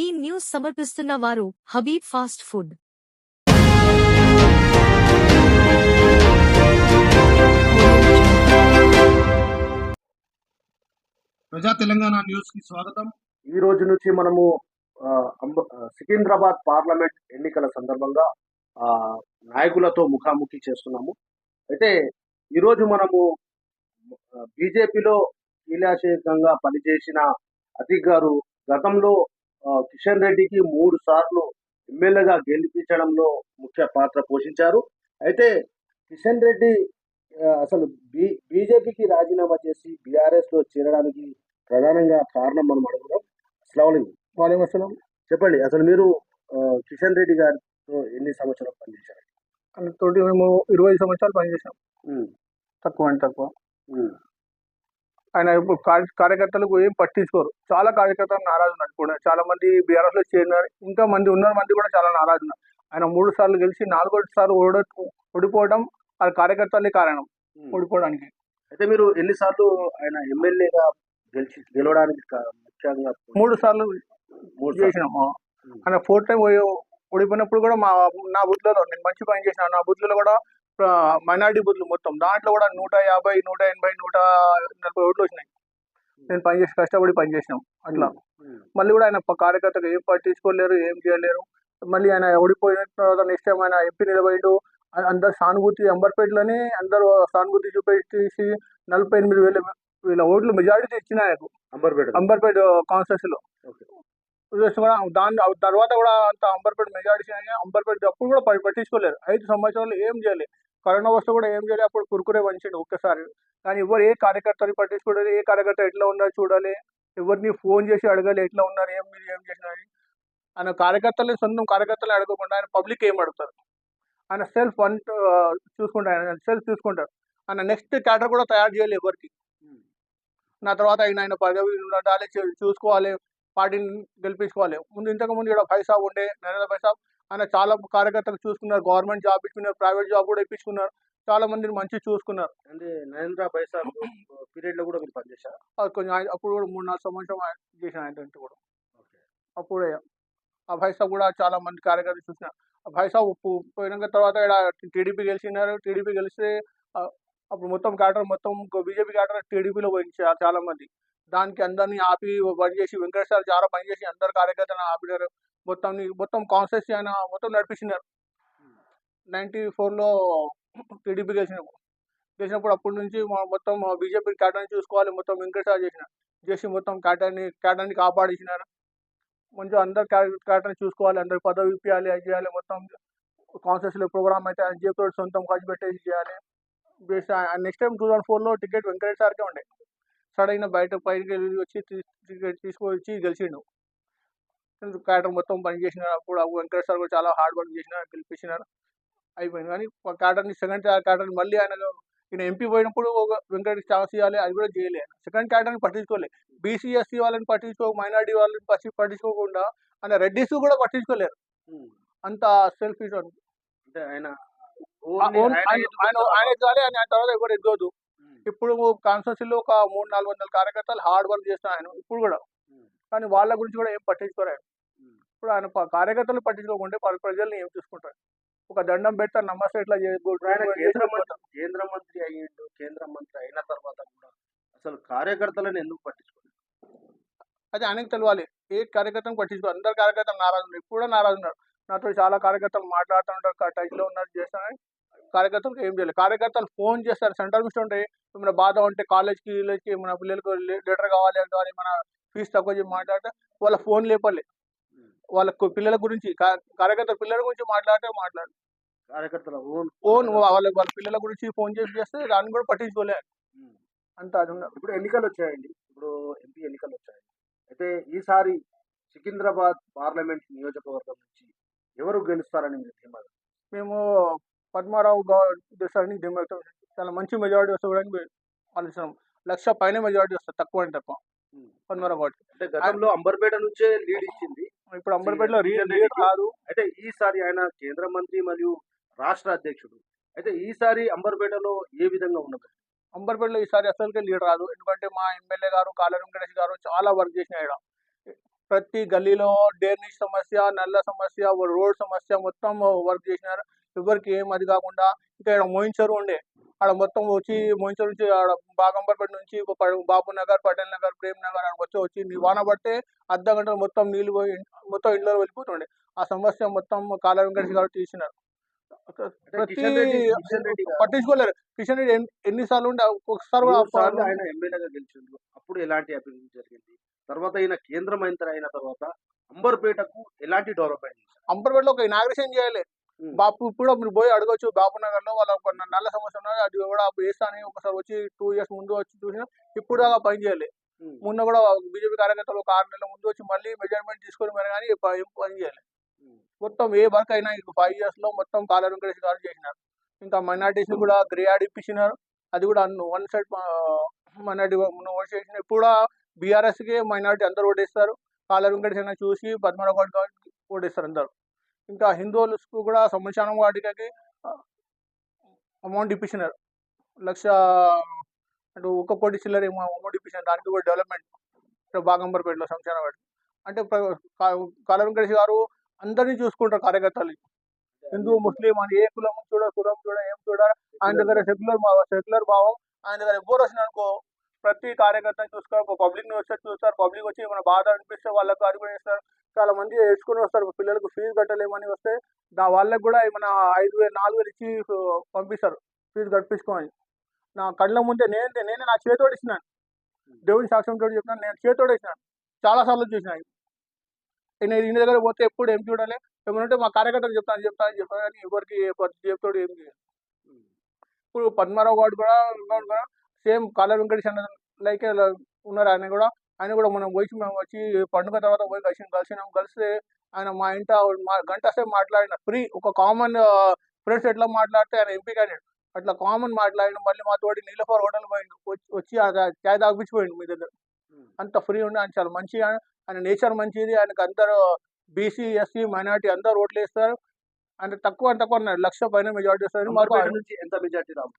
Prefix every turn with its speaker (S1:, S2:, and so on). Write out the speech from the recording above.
S1: ఈ న్యూస్ సమర్పిస్తున్న వారు హబీబ్ ఫాస్ట్ ఫుడ్.
S2: ప్రజా తెలంగాణ న్యూస్కి స్వాగతం.
S3: ఈ రోజు నుంచి మనము సికింద్రాబాద్ పార్లమెంట్ ఎన్నికల సందర్భంగా నాయకులతో ముఖాముఖి చేస్తున్నాము. అయితే ఈరోజు మనము బీజేపీలో కీలాశేఖంగా పనిచేసిన అతిక్ గారు గతంలో కిషన్ రెడ్డికి మూడు సార్లు ఎమ్మెల్యేగా గెలిపించడంలో ముఖ్య పాత్ర పోషించారు. అయితే కిషన్ రెడ్డి అసలు బీ బీజేపీకి రాజీనామా చేసి బీఆర్ఎస్లో చేరడానికి ప్రధానంగా కారణం మనం అడుగుదాం అస్సలం వాలేం అస్సలం. చెప్పండి అసలు మీరు కిషన్ రెడ్డి గారితో ఎన్ని సంవత్సరాలు పనిచేశారు?
S4: తోటి మేము ఇరవై సంవత్సరాలు పనిచేసాం తక్కువ అంటే తక్కువ. ఆయన ఇప్పుడు కార్య- కార్యకర్తలకు ఏం పట్టించుకోరు. చాలా కార్యకర్తలు నారాజు ఉన్నారు కూడా చాలా మంది బీఆర్ఎస్లో చేరినారు. ఇంకా మంది ఉన్న మంది కూడా చాలా నారాజు ఉన్నారు. ఆయన మూడు సార్లు గెలిచి నాలుగో సార్లు ఓడ ఓడిపోవడం అది కార్యకర్తలే కారణం. ఓడిపోవడానికి.
S3: అయితే మీరు ఎన్నిసార్లు ఆయన ఎమ్మెల్యేగా గెలిచి గెలవడానికి ముఖ్యంగా
S4: మూడు సార్లు
S3: మూడు సార్లు.
S4: చేసినాం. ఆయన ఫోర్త్ టైం ఓడిపోయినప్పుడు కూడా మా నా బుత్లలో నేను మంచి పని చేసిన నా బుత్లలో కూడా మైనార్టీ బుత్లు మొత్తం. దాంట్లో కూడా నూట యాభై నూట ఎనభై నూట నలభై ఓట్లు వచ్చినాయి. నేను పని చేసి కష్టపడి పని చేసినాం. అట్లా. మళ్ళీ కూడా ఆయన కార్యకర్తలు ఏం పట్టించుకోలేరు ఏం చేయలేరు. మళ్ళీ ఆయన ఓడిపోయిన తర్వాత నెక్స్ట్ టైం ఆయన ఎంపీ నిలబడిండు. అ- అందరు సానుభూతి అంబర్పేటలోనే అందరూ సానుభూతి చూపించేసి నలభై ఎనిమిది వేల వీళ్ళ ఓట్లు మెజారిటీ ఇచ్చిన ఆయనకు.
S3: అంబర్పేట
S4: అంబర్పేట కాన్స్టిట్యూన్సీ లో
S3: ఓకే.
S4: ఉద్దేశం కూడా దాని తర్వాత కూడా అంత అంబర్పేట మెజారిటీ అంబర్పేట అప్పుడు కూడా పట్టించుకోలేరు. ఐదు సంవత్సరాలు ఏం చేయలేదు కరోనా వస్తే కూడా ఏం చేయలేదు అప్పుడు కురుకురే వంచండి ఒక్కసారి. కానీ ఎవరు ఏ కార్యకర్తని పట్టించుకోలేదు ఏ కార్యకర్త ఎట్లా ఉన్నారు చూడాలి. ఎవరిని ఫోన్ చేసి అడగాలి ఎట్లా ఉన్నారు ఏం మీరు ఏం చేసినారు ఆయన కార్యకర్తలు సొంతం కార్యకర్తలు అడగకుండా ఆయన పబ్లిక్ ఏం అడుగుతారు? ఆయన సెల్ఫ్ వన్ చూసుకుంటారు ఆయన సెల్ఫ్ చూసుకుంటారు. ఆయన నెక్స్ట్ క్యాటర్ కూడా తయారు చేయాలి ఎవరికి. నా తర్వాత ఆయన ఆయన పదవి ఉండాలి చూసుకోవాలి పార్టీని గెలిపించుకోవాలి. ముందు ఇంతకు ముందు ఇక్కడ పైసా ఉండే నరేంద్ర పైసా ఆయన చాలా కార్యకర్తలు చూసుకున్నారు. గవర్నమెంట్ జాబ్ ఇచ్చుకున్నారు. ప్రైవేట్ జాబ్ కూడా ఇప్పించుకున్నారు. చాలా మందిని మంచి చూసుకున్నారు.
S3: అంటే నరేంద్ర పైసా పీరియడ్లో కూడా మీరు పనిచేశారా?
S4: కొంచెం ఆయన- అప్పుడు కూడా మూడు నాలుగు సంవత్సరం ఆయన చేసిన ఆయన కూడా.
S3: ఓకే.
S4: అప్పుడే ఆ పైసా కూడా చాలా మంది కార్యకర్తలు చూసినారు ఆ ఉప్పు- పోయినాక తర్వాత ఇక్కడ టీడీపీ గెలిచినారు. టీడీపీ గెలిస్తే అప్పుడు మొత్తం క్యాటర్ మొత్తం బీజేపీ క్యాటర్ టీడీపీలో పోయింది చా- చాలా మంది. దానికి అందరినీ ఆపి పనిచేసి వెంకటేశ్వర చాలా పనిచేసి అందరు కార్యకర్తలను ఆపినారు మొత్తం మొత్తం కాన్సెస్ ఆయన మొత్తం నడిపించినారు నైన్టీ ఫోర్లో టీడీపీ గెలిచినప్పుడు. గెలిచినప్పుడు అప్పటి నుంచి మొత్తం బీజేపీ క్యాటర్ని చూసుకోవాలి మొత్తం వెంకటేశ్వర చేసిన. చేసి మొత్తం క్యాటర్ని క్యాటర్ని కాపాడించినారు మంచిగా అందరు క్యాటర్ని చూసుకోవాలి అందరు పదవి ఇప్పించాలి అది చేయాలి మొత్తం కాన్సెస్లో ప్రోగ్రామ్ అయితే ఆయన జేపీ సొంతం ఖర్చు పెట్టేసి చేయాలి. నెక్స్ట్ టైం టూ థౌసండ్ ఫోర్లో టికెట్ వెంకటేష్ సార్కే ఉండే. సడన్ బయట పైకి వెళ్ళి వచ్చి టికెట్ తీసుకొచ్చి గెలిచిండు. క్యాటర్ మొత్తం పని చేసిన ఆ వెంకటేష్ సార్ కూడా చాలా హార్డ్ వర్క్ చేసిన గెలిపించినారు. అయిపోయింది. కానీ క్యాటర్ని సెకండ్ క్యాటర్ని మళ్ళీ ఆయన ఈయన ఎంపీ పోయినప్పుడు ఒక వెంకటేష్ ఛాన్స్ ఇవ్వాలి అది కూడా చేయలే. సెకండ్ క్యాటర్ని పట్టించుకోలే. బీసీ ఎస్సీ వాళ్ళని పట్టించుకో మైనార్టీ వాళ్ళని పట్టి పట్టించుకోకుండా ఆయన రెడ్డిస్ కూడా పట్టించుకోలేరు. అంత సెల్ఫిష్
S3: అంటే ఆయన ఆయన
S4: ఆయన ఎదగాలి తర్వాత ఎవరు ఎదగదు
S3: ఉమ్,
S4: ఇప్పుడు కాన్స్టిట్యూన్సీలో ఒక మూడు నాలుగు వందల కార్యకర్తలు హార్డ్ వర్క్ చేస్తున్నారు ఆయన ఇప్పుడు కూడా. కానీ వాళ్ళ గురించి కూడా ఏం పట్టించుకోరు ఆయన. ఇప్పుడు ఆయన కార్యకర్తలు పట్టించుకోకుంటే ప్ర- ప్రజల్ని ఏం చూసుకుంటారు? ఒక దండం పెడతారు నమస్తే ఇట్లా
S3: కేంద్ర మంత్రి
S4: చేయకూడదు
S3: కేంద్ర మంత్రి అయ్యిండు కేంద్ర మంత్రి అయిన తర్వాత కూడా అసలు కార్యకర్తలను ఎందుకు పట్టించుకోలేదు?
S4: అది ఆయనకు తెలియాలి ఏ కార్యకర్తను పట్టించుకో అందరు కార్యకర్తలు నారాజు ఉన్నారు. ఇప్పుడు కూడా నారాజు ఉన్నారు. నాతో చాలా కార్యకర్తలు మాట్లాడుతూ ఉంటారు. టచ్లో ఉన్నారు చేస్తున్నారు. కార్యకర్తలకు ఏం చేయలేదు. కార్యకర్తలు ఫోన్ చేస్తారు. సెంట్రల్ మినిస్టర్ ఉంటే ఏమైనా బాధ ఉంటే కాలేజ్కి వీళ్ళకి మన పిల్లలకు లెటర్ కావాలి అంటే మన ఫీజు తక్కువ చెప్పి మాట్లాడితే వాళ్ళ ఫోన్ లేపలే. వాళ్ళ పిల్లల గురించి కార్యకర్తల పిల్లల గురించి మాట్లాడితే మాట్లాడు.
S3: కార్యకర్తల ఓన్
S4: ఫోన్ వాళ్ళ వాళ్ళ పిల్లల గురించి ఫోన్ చేసి చేస్తే దాన్ని కూడా పట్టించుకోలే. అంత అది ఉన్నారు
S3: ఇప్పుడు ఎన్నికలు వచ్చాయండి. ఇప్పుడు ఎంపీ ఎన్నికలు వచ్చాయి అయితే ఈసారి సికింద్రాబాద్ పార్లమెంట్ నియోజకవర్గం నుంచి ఎవరు గెలుస్తారని మీరు ధీమా
S4: మేము పద్మారావు దేశాన్ని డిమాండ్ చాలా మంచి మెజారిటీ వస్తుంది ఆలోచన లక్ష పైన మెజారిటీ వస్తుంది తక్కువ అంటే తక్కువ. పద్మారావు గారికి
S3: అంటే గతంలో అంబర్పేట నుంచే లీడ్ ఇచ్చింది.
S4: ఇప్పుడు అంబర్పేటలో కాదు.
S3: అయితే ఈసారి ఆయన కేంద్ర మంత్రి మరియు రాష్ట్ర అధ్యక్షుడు. అయితే ఈసారి అంబర్పేటలో ఏ విధంగా ఉండదు
S4: అంబర్పేటలో ఈసారి అసలుకే లీడ్ రాదు. ఎందుకంటే మా ఎమ్మెల్యే గారు కాళ వెంకటేష్ గారు చాలా వర్క్ చేసిన ఇక్కడ ప్రతి గల్లీలో డ్రైనేజ్ సమస్య నల్ల సమస్య రోడ్ సమస్య మొత్తం వర్క్ చేసినారు. ఎవరికి ఏం అది కాకుండా ఇంకా ఇక్కడ మోయించరు ఉండే. ఆడ మొత్తం వచ్చి మోయించరు నుంచి ఆడ బాగంబర్పేట నుంచి బాబు నగర్ పటేల్ నగర్ ప్రేమ్ నగర్ ఆడ వచ్చి వచ్చి వాన పడితే అర్ధ గంటలు మొత్తం నీళ్ళు పోయి మొత్తం ఇళ్ళలో వెళ్ళిపోతుండే. ఆ సమస్య మొత్తం కాల వెంకటేష్ గారు తీసినారు. ప్రతి పట్టించుకోలేరు. కిషన్ రెడ్డి ఎన్ని- ఎన్నిసార్లు ఉండే
S3: సార్లు ఆయన ఎమ్మెల్యేగా గెలిచిండ్రు అప్పుడు ఎలాంటి అభివృద్ధి జరిగింది? తర్వాత ఈయన కేంద్ర మంత్రి అయిన తర్వాత అంబర్పేటకు ఎలాంటి డెవలప్మెంట్
S4: అంబర్పేటలో ఒక ఇనాగ్రేషన్ చేయాలి. బాపు ఇప్పుడు మీరు పోయి అడగొచ్చు. బాపు నగర్లో వాళ్ళ ఒక నల్ల సమస్య ఉన్నది. అది కూడా వేస్తా అని ఒకసారి వచ్చి టూ ఇయర్స్ ముందు వచ్చి చూసిన ఇప్పుడు దాకా పని చేయాలి. మొన్న కూడా బీజేపీ కార్యకర్తలు ఒక ఆరు నెలల ముందు వచ్చి మళ్ళీ మెజర్మెంట్ తీసుకొని మరి కానీ పని చేయాలి. మొత్తం ఏ వర్క్ అయినా ఫైవ్ ఇయర్స్లో మొత్తం కాల వెంకటేష్ గారు చేసినారు. ఇంకా మైనార్టీస్ కూడా గ్రే యాడ్ ఇప్పించినారు అది కూడా వన్ సైడ్ మైనార్టీ ఓట్ చేసిన. ఇప్పుడు కూడా బీఆర్ఎస్కి మైనార్టీ అందరూ ఓటేస్తారు. కాల వెంకటేష్ చూసి పద్మనాభ ఓటేస్తారు అందరు. ఇంకా హిందువులకు కూడా సంవత్సరం వాటికి అమౌంట్ ఇప్పించినారు. లక్ష అంటే ఒక కోటి చిల్లర ఏమో అమౌంట్ ఇప్పించినారు. దానికి కూడా డెవలప్మెంట్ బాగంబర్పేటలో శ్మశానం అంటే ప్ర- కాల గారు అందరినీ చూసుకుంటారు కార్యకర్తలు హిందూ ముస్లిం అని ఏ కులం చూడ కులం చూడ ఏం చూడ ఆయన దగ్గర సెక్యులర్ సెక్యులర్ భావం ఆయన దగ్గర ఎవ్వరు వచ్చిన అనుకో ప్రతి కార్యకర్తని చూసుకోవాలి పబ్లిక్ని వచ్చి చూస్తారు. పబ్లిక్ వచ్చి మన బాధ అనిపిస్తే వాళ్ళకు అది కూడా చేస్తారు. చాలా మంది నేర్చుకుని వస్తారు. పిల్లలకు ఫీజు కట్టలేమని వస్తే దా వాళ్ళకి కూడా మన ఐదు వేలు నాలుగు వేలు ఇచ్చి పంపిస్తారు. ఫీజు కట్టించుకోమని నా కళ్ళ ముందే నేను నేనే నా చేతోడు ఇచ్చినాను దేవుని సాక్ష్యం తోటి చెప్పినాను నేను చేతోడు ఇచ్చినాను చాలా సార్లు చూసిన. నేను ఇంటి దగ్గర పోతే ఎప్పుడు ఏం చూడాలి? ఏమంటే మా కార్యకర్తలు చెప్తాను చెప్తాను చెప్తాను కానీ ఎవరికి చెప్తాడు ఏం
S3: ఉమ్.
S4: ఇప్పుడు పద్మారావు గారు కూడా సేమ్ కాల అన్న లైక్ ఉన్నారు ఆయన కూడా? ఆయన కూడా మనం పోయి మేము వచ్చి పండుగ తర్వాత పోయి కలిసి కలిసినాం. కలిస్తే ఆయన మా ఇంట మా గంట సేపు మాట్లాడిన. ఫ్రీ ఒక కామన్ ఫ్రెండ్స్ ఎట్లా మాట్లాడితే ఆయన ఎంపీ క్యాండిడేట్ అట్లా కామన్ మాట్లాడిన. మళ్ళీ మా తోటి నీలఫర్ హోటల్ పోయిండు. వచ్చి చాయ్ తాగిపించిపోయిండు మీ దగ్గర. అంత ఫ్రీ ఉండి. ఆయన చాలా మంచిగా ఆయన నేచర్ మంచిది. ఆయనకు అందరూ బీసీ ఎస్సీ మైనార్టీ అందరూ ఓట్లు వేస్తారు. అంటే తక్కువ తక్కువ లక్ష పైన మెజార్టీ
S3: నుంచి ఎంత మెజార్టీ రావు